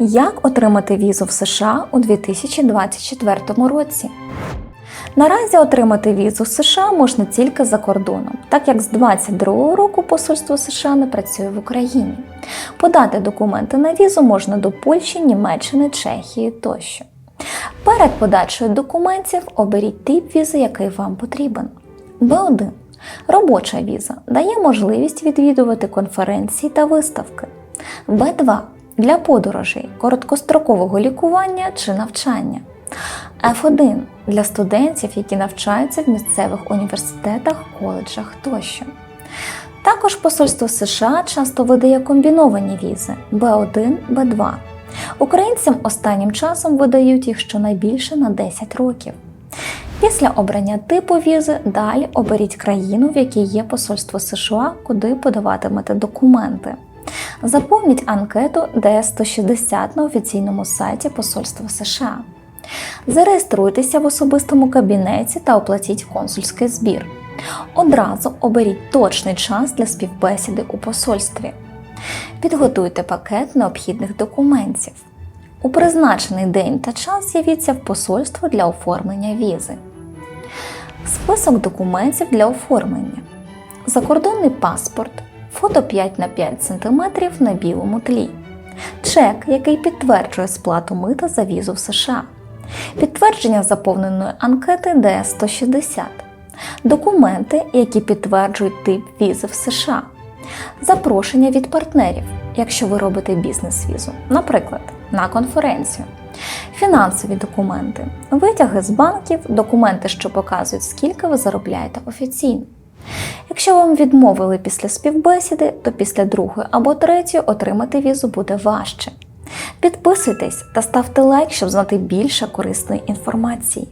Як отримати візу в США у 2024 році? Наразі отримати візу з США можна тільки за кордоном, так як з 2022 року посольство США не працює в Україні. Подати документи на візу можна до Польщі, Німеччини, Чехії тощо. Перед подачею документів оберіть тип візи, який вам потрібен. Б1. Робоча віза дає можливість відвідувати конференції та виставки. Б2 для подорожей, короткострокового лікування чи навчання. F1 для студентів, які навчаються в місцевих університетах, коледжах тощо. Також посольство США часто видає комбіновані візи B1, B2. Українцям останнім часом видають їх щонайбільше на 10 років. Після обрання типу візи далі оберіть країну, в якій є посольство США, куди подаватимете документи. Заповніть анкету DS-160 на офіційному сайті Посольства США. Зареєструйтеся в особистому кабінеті та оплатіть консульський збір. Одразу оберіть точний час для співбесіди у посольстві. Підготуйте пакет необхідних документів. У призначений день та час з'явіться в посольство для оформлення візи. Список документів для оформлення. Закордонний паспорт, фото 5 на 5 см на білому тлі, чек, який підтверджує сплату мита за візу в США, підтвердження заповненої анкети ДС-160, документи, які підтверджують тип візи в США, запрошення від партнерів, якщо ви робите бізнес-візу, наприклад, на конференцію, фінансові документи, витяги з банків, документи, що показують, скільки ви заробляєте офіційно. Якщо вам відмовили після співбесіди, то після другої або третьої отримати візу буде важче. Підписуйтесь та ставте лайк, щоб знати більше корисної інформації.